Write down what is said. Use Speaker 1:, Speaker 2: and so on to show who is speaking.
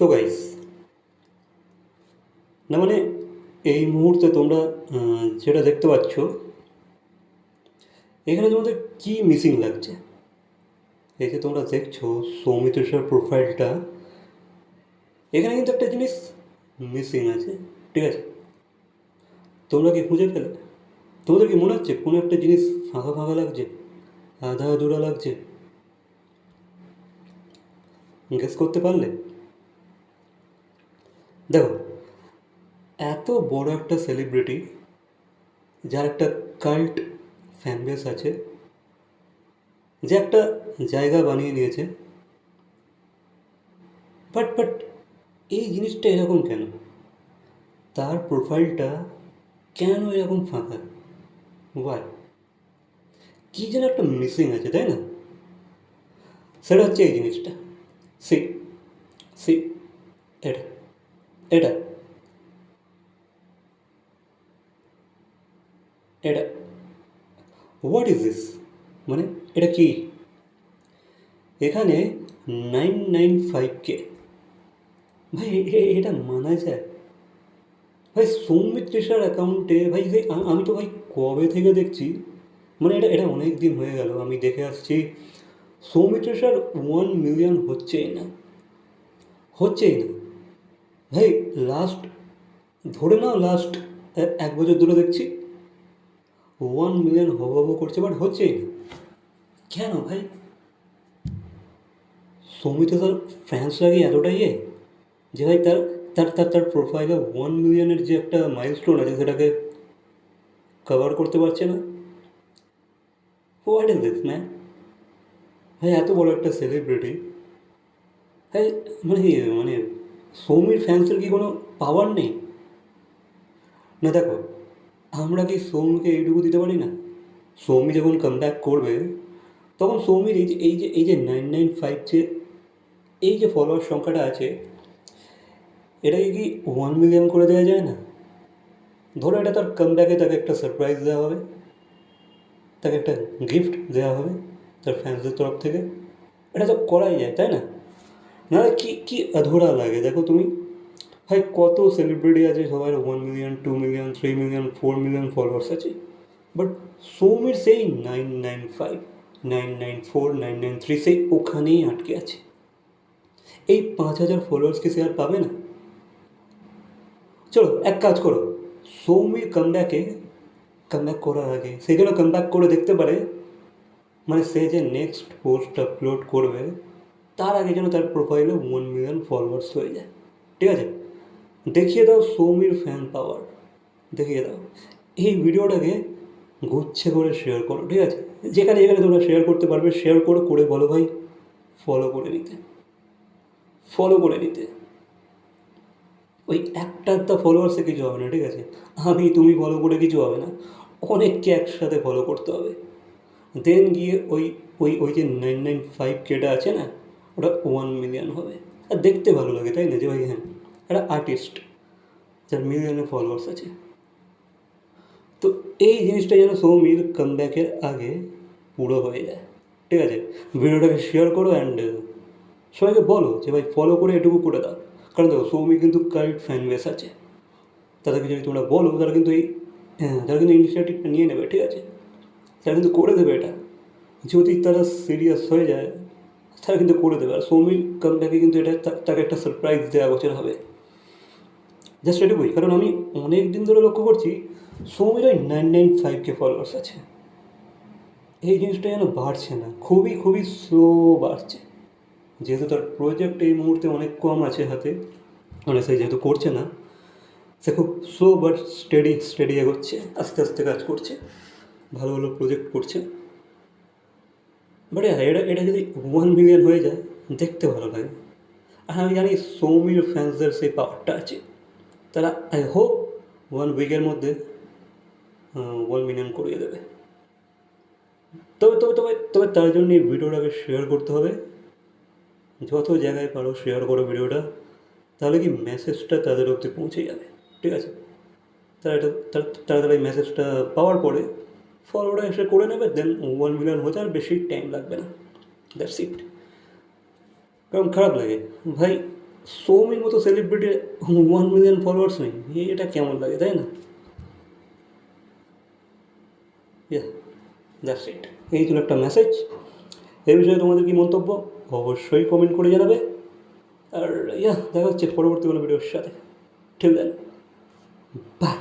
Speaker 1: তো গাইস না মানে এই মুহূর্তে তোমরা যেটা দেখতে পাচ্ছ, এখানে তোমাদের কি মিসিং লাগছে? এই যে তোমরা দেখছ সৌমিত্রেশ্বর প্রোফাইলটা এখানে কিন্তু একটা জিনিস মিসিং আছে, ঠিক আছে? তোমরা কি খুঁজে পেলে? তোমাদের কি মনে হচ্ছে কোনো একটা জিনিস ফাঁকা ফাঁকা লাগছে? আধা আধুরা লাগছে? গেস করতে পারলে? দেখো এত বড় একটা সেলিব্রিটি যার একটা কাল্ট ফ্যানবেস আছে, যে একটা জায়গা বানিয়ে নিয়েছে। বাট বাট এই জিনিসটা এরকম কেন? তার প্রোফাইলটা কেন এরকম ফাঁকা? ওয়াই কী যেন একটা মিসিং আছে, তাই না? সেটা হচ্ছে এই জিনিসটা। সি সি এটা। এটা। এটা। হোয়াট ইজ দিস মানে এটা কি? এখানে নাইন নাইন ফাইভ কে ভাই এটা মানা যায়। ভাই সৌমিত্রিষার অ্যাকাউন্টে ভাই আমি তো ভাই কবে থেকে দেখছি? মানে এটা এটা অনেক দিন হয়ে গেল, আমি দেখে আসছি। সৌমিত্রিষার ওয়ান মিলিয়ন হচ্ছেই না। হচ্ছেই না। ভাই লাস্ট ধরে নাও লাস্ট এক বছর ধরে দেখছি ওয়ান মিলিয়ন হব হব করছে বাট হচ্ছেই কেন ভাই? সৌমিত্র তার ফ্যান্স লাগে এতটাই ইয়ে যে ভাই তার তার তার তার প্রোফাইলে ওয়ান মিলিয়নের যে একটা মাইলস্টোন আছে, সেটাকে কভার করতে পারছে না। হোয়াট ইজ দিস ম্যান ভাই, এত বড় একটা সেলিব্রিটি ভাই মানে মানে সৌমির ফ্যান্সের কি কোনো পাওয়ার নেই? না দেখো, আমরা কি সৌমিকে এইটুকু দিতে পারি না? সৌমি যখন কাম করবে, তখন সৌমির এই যে এই যে এই যে নাইন নাইন ফাইভ যে, এই যে ফলোয়ার সংখ্যাটা আছে, এটাকে কি ওয়ান মিলিয়ন করে দেওয়া যায় না? ধরো এটা তার কাম তাকে একটা সারপ্রাইজ দেওয়া হবে, তাকে একটা গিফট দেওয়া হবে তার ফ্যান্সদের তরফ থেকে। এটা তো করাই যায়, তাই না? না কি কি অধুরা লাগে? দেখো তুমি। ভাই কত সেলিব্রিটি আছে সবার one million two million three million four million followers আছে। বাট সৌমির সেই nine nine five nine nine four nine nine three সেই ওখানেই আটকে আছে। এই পাঁচ হাজার ফলোয়ার্স কি সে আর পাবে না? চলো, এক কাজ করো। সৌমির কামব্যাকে কামব্যাক করার আগে, সে যেন কামব্যাক করে দেখতে পারে মানে সে যে নেক্সট পোস্ট আপলোড করবে তার আগে যেন তার প্রোফাইলে ওয়ান মিলিয়ন ফলোয়ার্স হয়ে যায়। ঠিক আছে? দেখিয়ে দাও সৌমির ফ্যান পাওয়ার দেখিয়ে দাও। এই ভিডিওটাকে গুচ্ছে করে শেয়ার করো, ঠিক আছে? যেখানে যেখানে তোমরা শেয়ার করতে পারবে শেয়ার করো, করে বলো ভাই। ফলো করে নিতে। ফলো করে নিতে। ওই একটা একটা ফলোয়ার্সে কিছু হবে না, ঠিক আছে? আমি, তুমি ফলো করে কিছু হবে না। অনেককে একসাথে ফলো করতে হবে। দেন গিয়ে ওই ওই ওই যে নাইন নাইন ফাইভ কেটা আছে না ওটা ওয়ান মিলিয়ন হবে। আর দেখতে ভালো লাগে, তাই না যে ভাই? হ্যাঁ একটা আর্টিস্ট যার মিলিয়নে ফলোয়ার্স আছে। তো এই জিনিসটা যেন সৌমির কামব্যাকের আগে পুরো হয়ে যায়। ঠিক আছে? ভিডিওটাকে শেয়ার করো অ্যান্ড সবাইকে বলো যে ভাই ফলো করে এটুকু করে দাও। কারণ দেখো, সৌমি কিন্তু কারেক্ট ফ্যান বেস আছে। তাদেরকে যদি তোমরা বলো, তারা কিন্তু এই হ্যাঁ তারা কিন্তু ইনিশিয়েটিভটা নিয়ে নেবে, ঠিক আছে? তারা কিন্তু করে দেবে এটা। যদি তারা সিরিয়াস হয়ে যায় তারা কিন্তু করে দেবে। আর সৌমির কামব্যাকে কিন্তু এটা তাকে একটা সারপ্রাইজ দেওয়া বছর হবে। জাস্ট এটুকুই। কারণ আমি অনেক দিন ধরে লক্ষ্য করছি সৌমির ওই nine nine five K followers আছে। এই জিনিসটা যেন বাড়ছে না। খুবই খুবই স্লো বাড়ছে। যেহেতু তার প্রজেক্ট এই মুহূর্তে অনেক কম আছে হাতে মানে সে যেহেতু করছে না, সে খুব স্লো বাট স্টেডি স্টেডি এগোচ্ছে, আস্তে আস্তে কাজ করছে। ভালো ভালো প্রজেক্ট করছে। বাট এটা এটা যদি ওয়ান মিলিয়ন হয়ে যায়, দেখতে ভালো লাগে। আর আমি জানি সৌমির ফ্যান্সদের সেই পাওয়ারটা আছে। তারা আই হোপ ওয়ান উইকের মধ্যে ওয়ান মিলিয়ন করিয়ে দেবে। তবে তবে তবে তবে তার জন্য এই ভিডিওটাকে শেয়ার করতে হবে। যত জায়গায় পারো শেয়ার করো ভিডিওটা, তাহলে কি মেসেজটা তাদের অবধি পৌঁছে যাবে। ঠিক আছে? তারা এটা, তারা তারা এই মেসেজটা পাওয়ার পরে ফলোটা এসে করে নেবে দেন ওয়ান মিলিয়ন হতে আর বেশি টাইম লাগবে না। দ্যাটস ইট কারণ খারাপ লাগে। ভাই, সৌমির মতো সেলিব্রিটি ওয়ান মিলিয়ন ফলোয়ার্স নেই। এটা কেমন লাগে, তাই না? দ্যাটস ইট এই ছিল একটা মেসেজ এই বিষয়ে তোমাদের কি মন্তব্য? অবশ্যই কমেন্ট করে জানাবে। আর ইয়া দেখা হচ্ছে পরবর্তী কোনো ভিডিওর সাথে। ঠিক দেন বাই